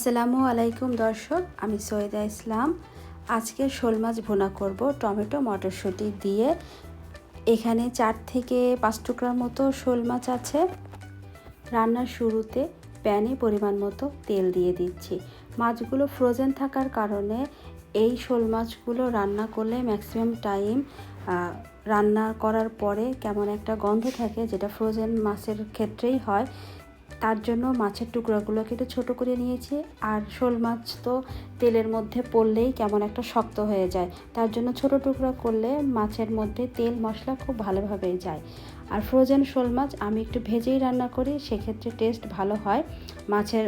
আসসালামু আলাইকুম দর্শক, আমি সৈয়দা ইসলাম। আজকে শোল মাছ ভুনা করব টমেটো, মটরশুঁটি দিয়ে। এখানে চার থেকে পাঁচ টুকরার মতো শোল মাছ আছে। রান্নার শুরুতে প্যানে পরিমাণ মতো তেল দিয়ে দিচ্ছি। মাছগুলো ফ্রোজেন থাকার কারণে এই শোল মাছগুলো রান্না করলে ম্যাক্সিমাম টাইম রান্না করার পরে কেমন একটা গন্ধ থাকে, যেটা ফ্রোজেন মাছের ক্ষেত্রেই হয় তার জন্য মাছের টুকরাগুলোকে একটু ছোটো করে নিয়েছি। আর শোল মাছ তো তেলের মধ্যে পড়লেই কেমন একটা শক্ত হয়ে যায়। তার জন্য ছোট টুকরা করলে মাছের মধ্যে তেল, মশলা খুব ভালোভাবে যায়। আর ফ্রোজেন শোল মাছ আমি একটু ভেজেই রান্না করি, সেক্ষেত্রে টেস্ট ভালো হয়। মাছের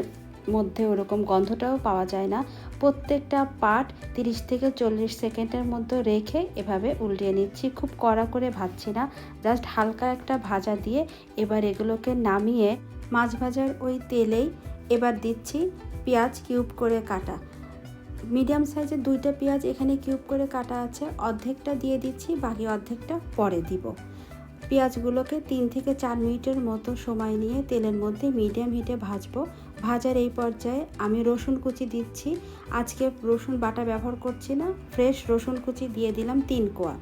মধ্যে ওরকম গন্ধটাও পাওয়া যায় না। প্রত্যেকটা পাট তিরিশ থেকে চল্লিশ সেকেন্ডের মধ্যে রেখে এভাবে উল্টিয়ে নিচ্ছি। খুব কড়া করে ভাজছি না জাস্ট হালকা একটা ভাজা দিয়ে এবার এগুলোকে নামিয়ে মাছ ভাজার ওই তেলেই এবার দিচ্ছি পেঁয়াজ কিউব করে কাটা। মিডিয়াম সাইজের দুইটা পেঁয়াজ এখানে কিউব করে কাটা আছে, অর্ধেকটা দিয়ে দিচ্ছি, বাকি অর্ধেকটা পরে দিব। পেঁয়াজগুলোকে তিন থেকে চার মিনিটের মতো সময় নিয়ে তেলের মধ্যে মিডিয়াম হিটে ভাজবো। ভাজার এই পর্যায়ে আমি রসুন কুচি দিচ্ছি। আজকে রসুন বাটা ব্যবহার করছি না, ফ্রেশ রসুন কুচি দিয়ে দিলাম তিন কোয়া।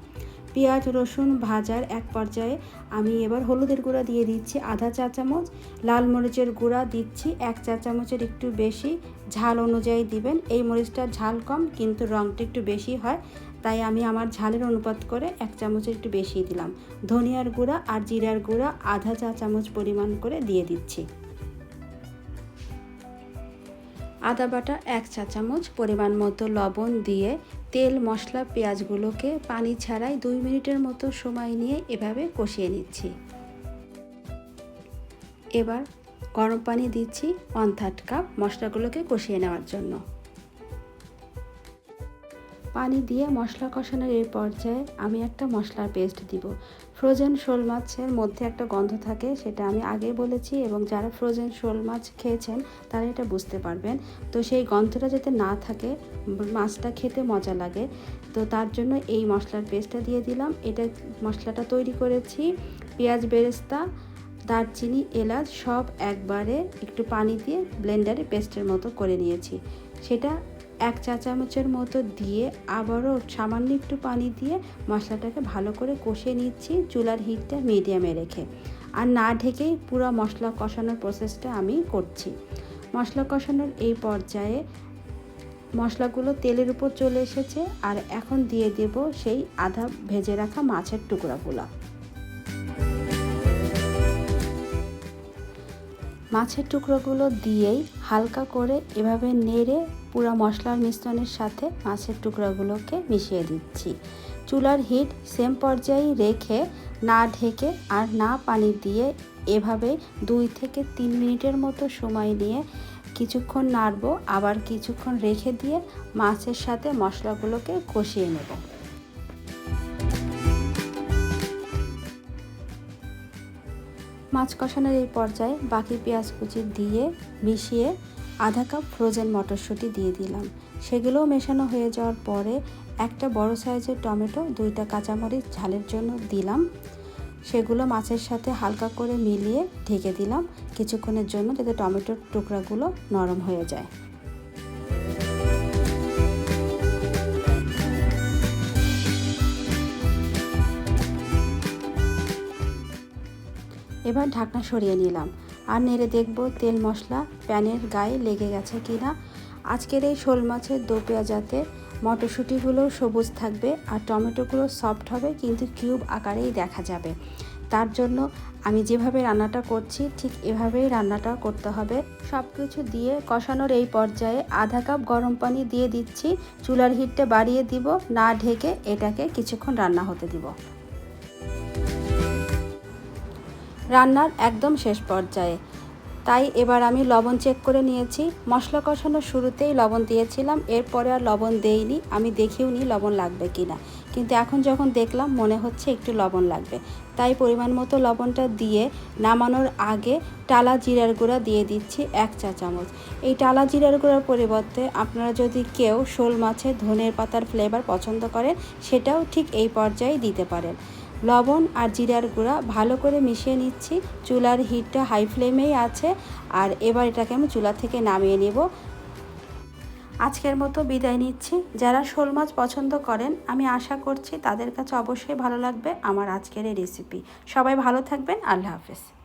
পেঁয়াজ, রসুন ভাজার এক পর্যায়ে আমি এবার হলুদের গুঁড়া দিয়ে দিচ্ছি আধা চা চামচ। লাল মরিচের গুঁড়া দিচ্ছি এক চা চামচের একটু বেশি। ঝাল অনুযায়ী দিবেন। এই মরিচটার ঝাল কম, কিন্তু রঙটা একটু বেশি হয়। তাই আমি আমার ঝালের অনুপাত করে এক চামচের একটু বেশি দিলাম। ধনিয়ার গুঁড়া আর জিরার গুঁড়া আধা চা চামচ পরিমাণ করে দিয়ে দিচ্ছি। আদা বাটা এক চা চামচ পরিমাণ মতো লবণ দিয়ে তেল, মশলা, পেঁয়াজগুলোকে পানি ছাড়াই দুই মিনিটের মতো সময় নিয়ে এভাবে কষিয়ে নিচ্ছি। এবার গরম পানি দিচ্ছি ওয়ান থার্ড কাপ মশলাগুলোকে কষিয়ে নেওয়ার জন্য। পানি দিয়ে মশলা কষানোর এই পর্যায়ে আমি একটা মশলার পেস্ট দিব। ফ্রোজেন শোল মাছের মধ্যে একটা গন্ধ থাকে, সেটা আমি আগে বলেছি এবং যারা ফ্রোজেন শোল মাছ খেয়েছেন তারা এটা বুঝতে পারবেন। তো সেই গন্ধটা যাতে না থাকে, মাছটা খেতে মজা লাগে। তো তার জন্য এই মশলার পেস্টটা দিয়ে দিলাম। এটা মশলাটা তৈরি করেছি, পেঁয়াজ বেরেস্তা, দারচিনি, এলাচ সব একবারে একটু পানি দিয়ে ব্লেন্ডারে পেস্টের মতো করে নিয়েছি। সেটা এক চা চামচের মতো দিয়ে আবারও সামান্য একটু পানি দিয়ে মশলাটাকে ভালো করে কষে নিচ্ছি চুলার হিটটা মিডিয়ামে রেখে। আর না ঢেকেই পুরো মশলা কষানোর প্রসেসটা আমি করছি। মশলা কষানোর এই পর্যায়ে মশলাগুলো তেলের উপর চলে এসেছে আর এখন দিয়ে দেব সেই আধা ভেজে রাখা মাছের টুকরাগুলো। মাছের টুকরোগুলো দিয়েই হালকা করে এভাবে নেড়ে পুরো মশলার মিশ্রণের সাথে মাছের টুকরাগুলোকে মিশিয়ে দিচ্ছি। চুলার হিট সেম পর্যায়ে রেখে না ঢেকে আর না পানি দিয়ে এভাবে দুই থেকে তিন মিনিটের মতো সময় নিয়ে কিছুক্ষণ নাড়বো, আবার কিছুক্ষণ রেখে দিয়ে মাছের সাথে মশলাগুলোকে কষিয়ে নেব। মাছ কষানোর এই পর্যায়ে বাকি পেঁয়াজ কুচি দিয়ে মিশিয়ে আধা কাপ ফ্রোজেন মটরশুঁটি দিয়ে দিলাম। সেগুলোও মেশানো হয়ে যাওয়ার পরে একটা বড় সাইজের টমেটো, দুইটা কাঁচামরিচ ঝালের জন্য দিলাম। সেগুলো মাছের সাথে হালকা করে মিলিয়ে ঢেকে দিলাম। কিছুক্ষণের জন্য যাতে টমেটোর টুকরাগুলো নরম হয়ে যায়। এবার ঢাকনা সরিয়ে নিলাম। আর নেড়ে দেখব তেল মশলা প্যানের গায়ে লেগে গেছে কি না। আজকের এই শোল মাছের দো পেঁয়াজাতে মটরশুঁটিগুলো সবুজ থাকবে আর টমেটোগুলো সফট হবে, কিন্তু কিউব আকারেই দেখা যাবে। তার জন্য আমি যেভাবে রান্নাটা করছি, ঠিক এভাবেই রান্নাটা করতে হবে। সব কিছু দিয়ে কষানোর এই পর্যায়ে আধা কাপ গরম পানি দিয়ে দিচ্ছি। চুলার হিটটা বাড়িয়ে দিব, না ঢেকে এটাকে কিছুক্ষণ রান্না হতে দিব। রান্নার একদম শেষ পর্যায়ে। তাই এবার আমি লবণ চেক করে নিয়েছি। মশলা কষানোর শুরুতেই লবণ দিয়েছিলাম, এরপরে আর লবণ দেইনি। আমি দেখেও নি লবণ লাগবে কি না কিন্তু এখন যখন দেখলাম, মনে হচ্ছে একটু লবণ লাগবে। তাই পরিমাণ মতো লবণটা দিয়ে নামানোর আগে টালা জিরার গুঁড়া দিয়ে দিচ্ছি এক চা চামচ। এই টালা জিরার গুঁড়ার পরিবর্তে আপনারা যদি কেউ শোল মাছে ধনের পাতার ফ্লেভার পছন্দ করেন, সেটাও ঠিক এই পর্যায়ে দিতে পারেন। লবণ আর জিরার গুঁড়া ভালো করে মিশিয়ে নিচ্ছি। চুলার হিটটা হাই ফ্লেমেই আছে। আর এবার এটাকে আমি চুলা থেকে নামিয়ে নেব। আজকের মতো বিদায় নিচ্ছি। যারা শোল মাছ পছন্দ করেন, আমি আশা করছি তাদের কাছে অবশ্যই ভালো লাগবে আমার আজকের এই রেসিপি সবাই ভালো থাকবেন। আল্লাহ হাফেজ।